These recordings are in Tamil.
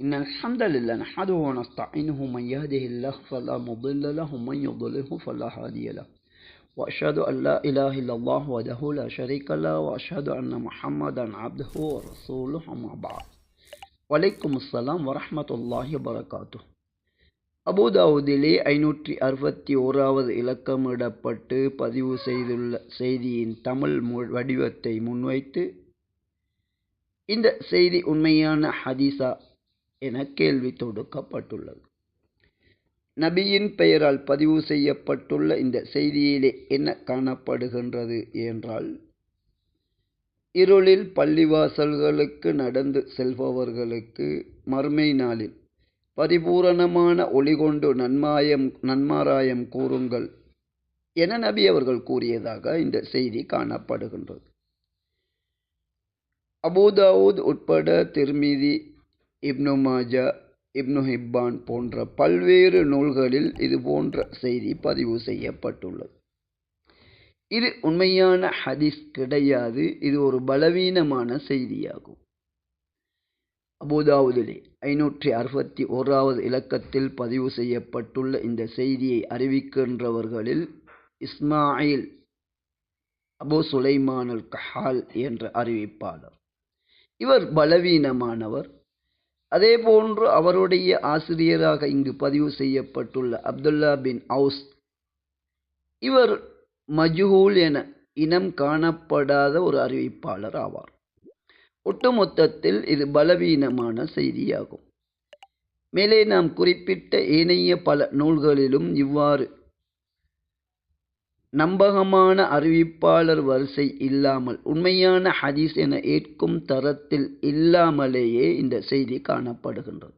إن الحمد لله نحمده ونستعينه من يهده الله فلا مضل له ومن يضلله فلا هادي له. وأشهد أن لا إله إلا الله وحده لا شريك له وأشهد أن محمدا عبده ورسوله أما بعد. வலைக்கும் அஸ்லாம் வரமத்துல்லாஹி வரகாத்து அபுதாவுதிலே ஐநூற்றி அறுபத்தி ஓராவது இலக்கமிடப்பட்டு பதிவு செய்துள்ள செய்தியின் தமிழ் வடிவத்தை முன்வைத்து இந்த செய்தி உண்மையான ஹதீஸா என கேள்வி தொடுக்கப்பட்டுள்ளது. நபியின் பெயரால் பதிவு செய்யப்பட்டுள்ள இந்த செய்தியிலே என்ன காணப்படுகின்றது என்றால் இருளில் பள்ளிவாசல்களுக்கு நடந்து செல்பவர்களுக்கு மறுமை நாளில் பரிபூரணமான ஒளி கொண்டு நன்மாயம் நன்மாராயம் கூறுங்கள் என நபி அவர்கள் கூறியதாக இந்த செய்தி காணப்படுகின்றது. அபுதாவூத் உட்பட திருமிதி இப்னு மாஜா இப்னு ஹிப்பான் போன்ற பல்வேறு நூல்களில் இது போன்ற செய்தி பதிவு செய்யப்பட்டுள்ளது. இது உண்மையான ஹதீஸ் கிடையாது. இது ஒரு பலவீனமான செய்தியாகும். அபுதாவுதிலே ஐநூற்றி அறுபத்தி ஓராவது இலக்கத்தில் பதிவு செய்யப்பட்டுள்ள இந்த செய்தியை அறிவிக்கின்றவர்களில் இஸ்மாயில் அபு சுலைமான் அல் கஹால் என்ற அறிவிப்பாளர். இவர் பலவீனமானவர். அதேபோன்று அவருடைய ஆசிரியராக இங்கு பதிவு செய்யப்பட்டுள்ள அப்துல்லா பின் அவுஸ் இவர் மஜ்ஹூல் என இனம் காணப்படாத ஒரு அறிவிப்பாளர் ஆவார். ஒட்டுமொத்தத்தில் இது பலவீனமான செய்தியாகும். மேலே நாம் குறிப்பிட்ட ஏனைய பல நூல்களிலும் இவ்வாறு நம்பகமான அறிவிப்பாளர் வரிசை இல்லாமல் உண்மையான ஹதீஸ் என ஏற்கும் தரத்தில் இல்லாமலேயே இந்த செய்தி காணப்படுகின்றது.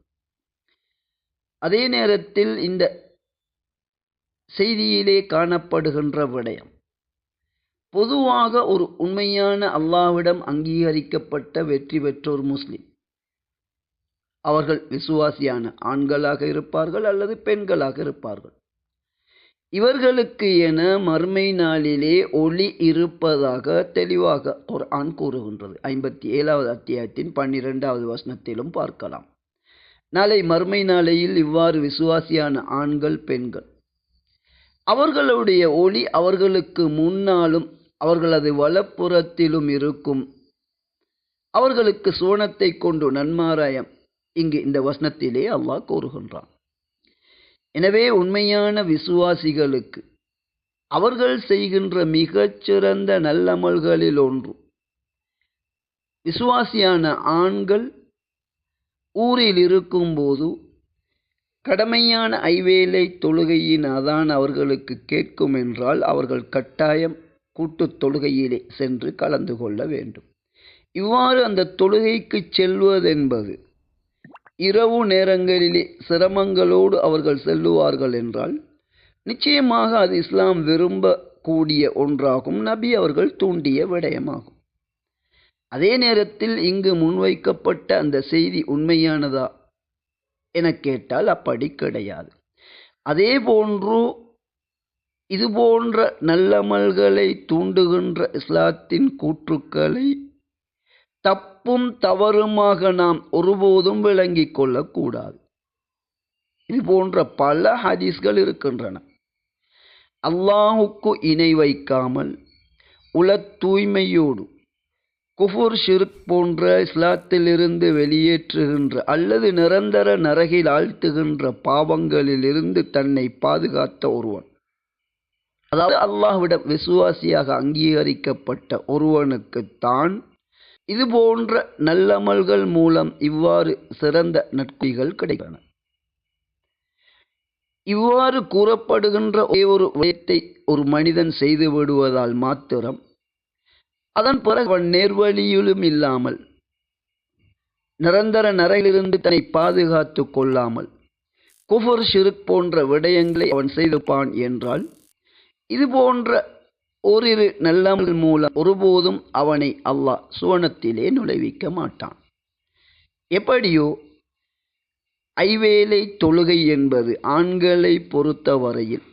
அதே நேரத்தில் இந்த செய்தியிலே காணப்படுகின்ற விடயம் பொதுவாக ஒரு உண்மையான அல்லாவிடம் அங்கீகரிக்கப்பட்ட வெற்றி பெற்றோர் முஸ்லிம். அவர்கள் விசுவாசியான ஆண்களாக இருப்பார்கள் அல்லது பெண்களாக இருப்பார்கள். இவர்களுக்கு என மறுமை நாளிலே ஒளி இருப்பதாக தெளிவாக குர்ஆன் கூறுகின்றது. ஐம்பத்தி ஏழாவது அத்தியாயத்தின் பன்னிரெண்டாவது வசனத்திலும் பார்க்கலாம். நாளை மறுமை நாளையில் இவ்வாறு விசுவாசியான ஆண்கள் பெண்கள். அவர்களுடைய ஒளி அவர்களுக்கு முன்னாலும் அவர்களது வலப்புறத்திலும் இருக்கும். அவர்களுக்கு சோனத்தை கொண்டு நன்மாராயம். இங்கு இந்த வசனத்திலே அல்லாஹ் கூறுகின்றான். எனவே உண்மையான விசுவாசிகளுக்கு அவர்கள் செய்கின்ற மிகச்சிறந்த நல்லமல்களில் ஒன்று. விசுவாசியான ஆண்கள் ஊரில் இருக்கும்போது கடமையான ஐவேலை தொழுகையின் அதான் அவர்களுக்கு கேட்கும் என்றால் அவர்கள் கட்டாயம் கூட்டுத் தொழுகையிலே சென்று கலந்து கொள்ள வேண்டும். இவ்வாறு அந்த தொழுகைக்கு செல்வதென்பது இரவு நேரங்களிலே சிரமங்களோடு அவர்கள் செல்லுவார்கள் என்றால் நிச்சயமாக அது இஸ்லாம் விரும்பக்கூடிய ஒன்றாகும். நபி அவர்கள் தூண்டிய விடயமாகும். அதே நேரத்தில் இங்கு முன்வைக்கப்பட்ட அந்த செய்தி உண்மையானதா என கேட்டால் அப்படி கிடையாது. அதே போன்று இது போன்ற நல்லமல்களை தூண்டுகின்ற இஸ்லாத்தின் கூற்றுக்களை தப்பும் தவறுமாக நாம் ஒருபோதும் விளங்கிக் கொள்ளக்கூடாது. இது போன்ற பல ஹதீஸ்கள் இருக்கின்றன. அல்லாஹுக்கு இணை வைக்காமல் உல தூய்மையோடு குஃபுர் ஷிர்க் போன்ற இஸ்லாத்திலிருந்து வெளியேற்றுகின்ற அல்லது நிரந்தர நரகில் ஆழ்த்துகின்ற பாவங்களிலிருந்து தன்னை பாதுகாத்த ஒருவன். அதாவது அல்லாஹ்விடம் விசுவாசியாக அங்கீகரிக்கப்பட்ட ஒருவனுக்குத்தான் இது போன்ற நல்லமல்கள் மூலம் இவ்வாறு சிறந்த நட்புகள் கிடைக்கின்றன. இவ்வாறு கூறப்படுகின்ற ஒரே ஒரு விடயத்தை ஒரு மனிதன் செய்து விடுவதால் மாத்திரம் அதன் பிறகு அவன் நேர்வழியிலும் இல்லாமல் நிரந்தர நரையிலிருந்து தன்னை பாதுகாத்து கொள்ளாமல் குஃபர் ஷிருக் போன்ற விடயங்களை அவன் செய்திருப்பான் என்றால் இது போன்ற ஓரிரு நல்லமல் மூலம் ஒருபோதும் அவனை அல்லாஹ் சுவனத்திலே நுழைவிக்க மாட்டான். எப்படியோ ஐவேளை தொழுகை என்பது ஆண்களை பொறுத்தவரையில்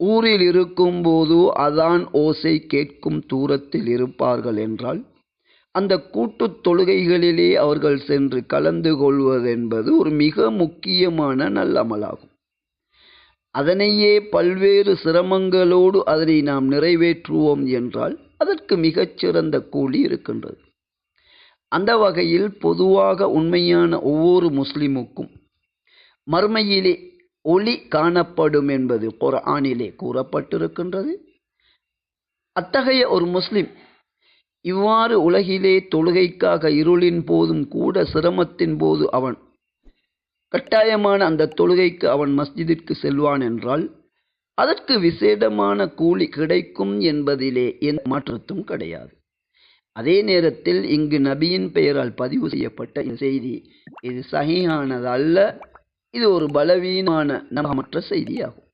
ஊரில் இருக்கும்போது அதான் ஓசை கேட்கும் தூரத்தில் இருப்பார்கள் என்றால் அந்த கூட்டுத் தொழுகைகளிலே அவர்கள் சென்று கலந்து கொள்வதென்பது ஒரு மிக முக்கியமான நல்லமலாகும் அதனையே பல்வேறு சிரமங்களோடு அதனை நாம் நிறைவேற்றுவோம் என்றால் அதற்கு மிகச்சிறந்த கூலி இருக்கின்றது. அந்த வகையில் பொதுவாக உண்மையான ஒவ்வொரு முஸ்லிமுக்கும் மறுமையிலே ஒளி காணப்படும் என்பது குரானிலே கூறப்பட்டிருக்கின்றது. அத்தகைய ஒரு முஸ்லிம் இவ்வாறு உலகிலே தொழுகைக்காக இருளின் போதும் கூட சிரமத்தின் போது அவன் கட்டாயமான அந்த தொழுகைக்கு அவன் மஸ்ஜிதிற்கு செல்வான் என்றால் அதற்கு விசேடமான கூலி கிடைக்கும் என்பதிலே எந்த மாற்றத்தும் கிடையாது. அதே நேரத்தில் இங்கு நபியின் பெயரால் பதிவு செய்யப்பட்ட இந்த செய்தி இது சகியானது அல்ல இது ஒரு பலவீனமான நம்பமற்ற செய்தியாகும்.